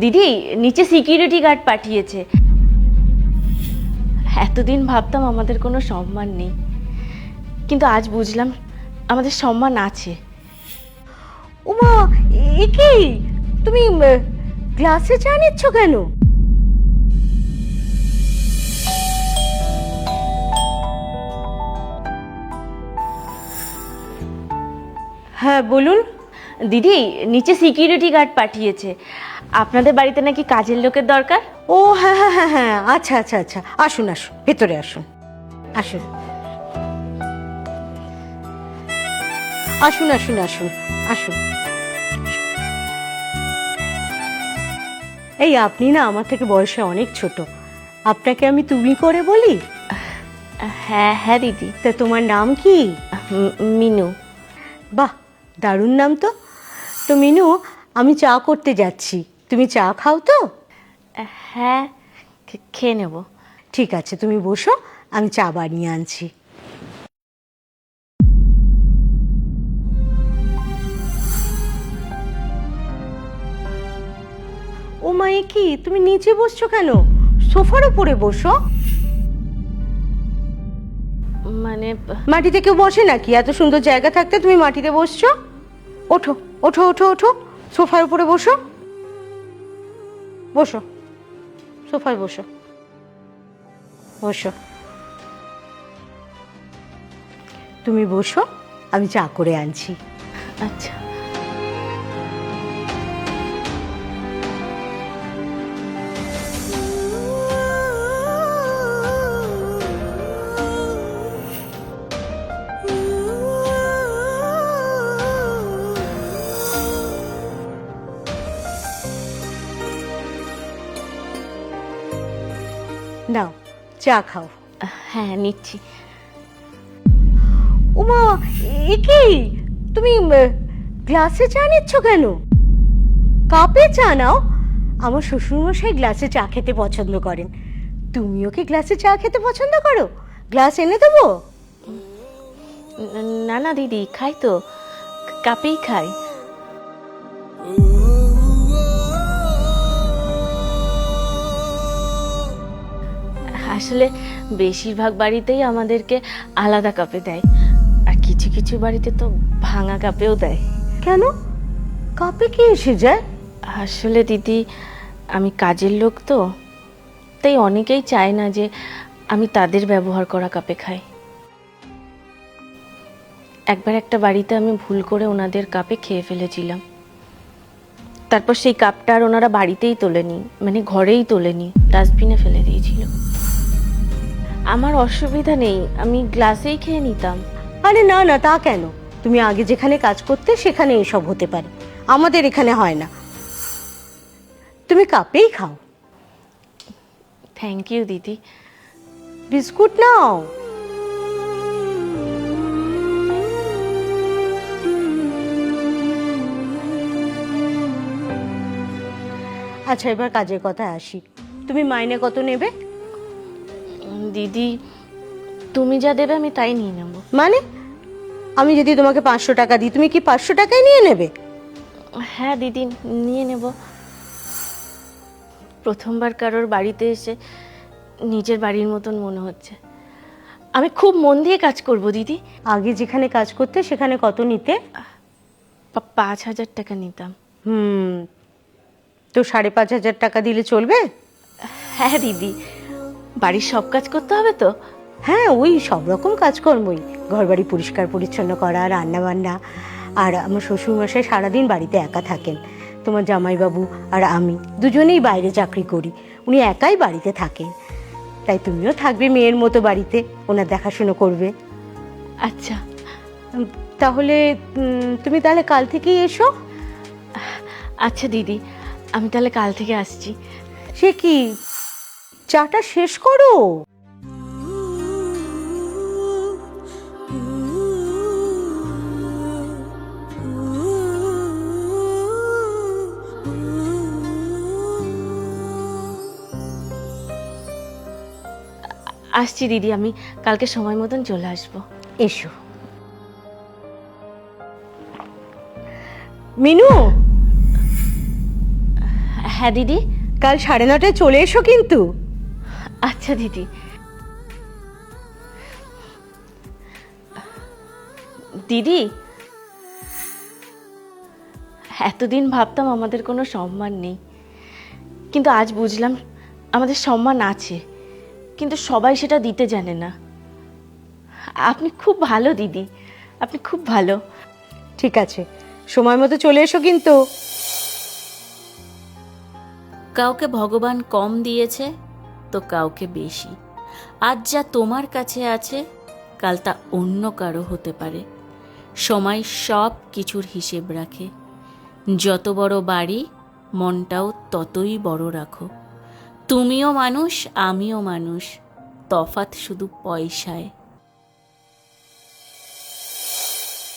দিদি নিচে security guard পাঠিয়েছে। এতদিন ভাবতাম আমাদের কোনো সম্মান নেই। কিন্তু আজ বুঝলাম আমাদের সম্মান আছে। উমা এ কি? তুমি ক্লাসে চা নিচ্ছ কেন? হ্যাঁ বলুন। দিদি নিচে সিকিউরিটি গার্ড পাঠিয়েছে। আপনাদের বাড়িতে নাকি কাজের লোকের দরকার? ও হ্যাঁ হ্যাঁ হ্যাঁ হ্যাঁ আচ্ছা আচ্ছা আচ্ছা আসুন আসুন ভেতরে আসুন আসুন। আসুন আসুন আসুন আসুন। এই আপনি না আমার থেকে বয়সে অনেক ছোট। আপনাকে আমি তুমি করে বলি? হ্যাঁ হ্যাঁ দিদি। তা তোমার নাম কি? মিনু। বাহ দারুণ নাম তো। তো মিনু আমি চা করতে যাচ্ছি। তুমি চা খাও তো? হ্যাঁ খেয়ে নেব। ঠিক আছে তুমি বসো আমি চা বানিয়ে আনছি। ও মায়ে কি? তুমি নিচে বসছো কেন? সোফার উপরে বসো। মানে মাটিতে কেউ বসে নাকি? এত সুন্দর জায়গা থাকতে তুমি মাটিতে বসছো? ওঠো ওঠো ওঠো ওঠো। সোফার উপরে বসো। বসো। সোফায় বসো। বসো। তুমি বসো আমি চা করে আনছি। আচ্ছা। নাও চা খাও। হ্যাঁ নিচ্ছি। উমা এ কি? তুমি গ্লাসে চা নিচ্ছ কেন? কাপে চা নাও। আমার শ্বশুরমশাই গ্লাসে চা খেতে পছন্দ করেন। তুমিও কি গ্লাসে চা খেতে পছন্দ করো? গ্লাস এনে দেবো? না না দিদি খাই তো। কাপেই খাই। আসলে বেশিরভাগ বাড়িতেই আমাদেরকে আলাদা কাপে দেয়। আর কিছু কিছু বাড়িতে তো ভাঙা কাপেও দেয়। কেন? কাপে কি এসে যায়? আসলে দিদি আমি কাজের লোক তো। তাই অনেকেই চায় না যে আমি তাদের ব্যবহার করা কাপে খাই। একবার একটা বাড়িতে আমি ভুল করে ওনাদের কাপে খেয়ে ফেলেছিলাম। তারপর সেই কাপটা আর ওনারা বাড়িতেই তোলেনি মানে ঘরেই তোলেনি ডাস্টবিনে ফেলে দিয়েছিল। আমার অসুবিধা নেই আমি গ্লাসেই খেয়ে নিতাম। আরে না না তা কেন? তুমি আগে যেখানে কাজ করতে সেখানে এসব হতে পারে। আমাদের এখানে হয় না। তুমি কাপেই খাও। থ্যাংক ইউ দিদি। বিস্কুট নাও। আচ্ছা এবার কাজের কথায় আসি। তুমি মাইনে কত নেবে? দিদি তুমি যা দেবে আমি তাই নিয়ে নেব। মানে? আমি যদি তোমাকে পাঁচশো টাকা দিই তুমি কি পাঁচশো টাকায় নিয়ে নেবে? হ্যাঁ দিদি নিয়ে নেব। প্রথমবার কারোর বাড়িতে এসে নিজের বাড়ির মতন মনে হচ্ছে। আমি খুব মন দিয়ে কাজ করব দিদি। আগে যেখানে কাজ করতে সেখানে কত নিতে? পাঁচ হাজার টাকা নিতাম। হুম। তো সাড়ে পাঁচ হাজার টাকা দিলে চলবে? হ্যাঁ দিদি। বাড়ির সব কাজ করতে হবে তো? হ্যাঁ ওই সব রকম কাজকর্মই। ঘর বাড়ি পরিষ্কার পরিচ্ছন্ন করা রান্না বান্না আর আমার শ্বশুরমশাই সারাদিন বাড়িতে একা থাকেন। তোমার জামাইবাবু আর আমি দুজনেই বাইরে চাকরি করি। উনি একাই বাড়িতে থাকেন। তাই তুমিও থাকবে মেয়ের মতো বাড়িতে। ওনার দেখাশুনো করবে। আচ্ছা। তাহলে তুমি তাহলে কাল থেকেই এসো। আচ্ছা দিদি আমি তাহলে কাল থেকে আসছি। সে কি? চাটা শেষ করো। আসছি দিদি আমি কালকে সময় মতন চলে আসব। এসো। মিনু? হ্যাঁ দিদি। কাল সাড়ে নটায় চলে এসো কিন্তু। আচ্ছা দিদি। দিদি? এতদিন ভাবতাম আমাদের কোনো সম্মান নেই। কিন্তু আজ বুঝলাম আমাদের সম্মান আছে। কিন্তু সবাই সেটা দিতে জানে না। আপনি খুব ভালো দিদি। আপনি খুব ভালো। ঠিক আছে। সময় মতো চলে এসো কিন্তু। কাউকে ভগবান কম দিয়েছে তো কাউকে বেশি। আজ যা তোমার কাছে আছে, কাল তা অন্য কারও হতে পারে। সময় সব কিছুর হিসেব রাখে। যত বড় বাড়ি, মনটাও ততই বড় রাখো। তুমিও মানুষ, আমিও মানুষ। তফাত শুধু পয়সায়।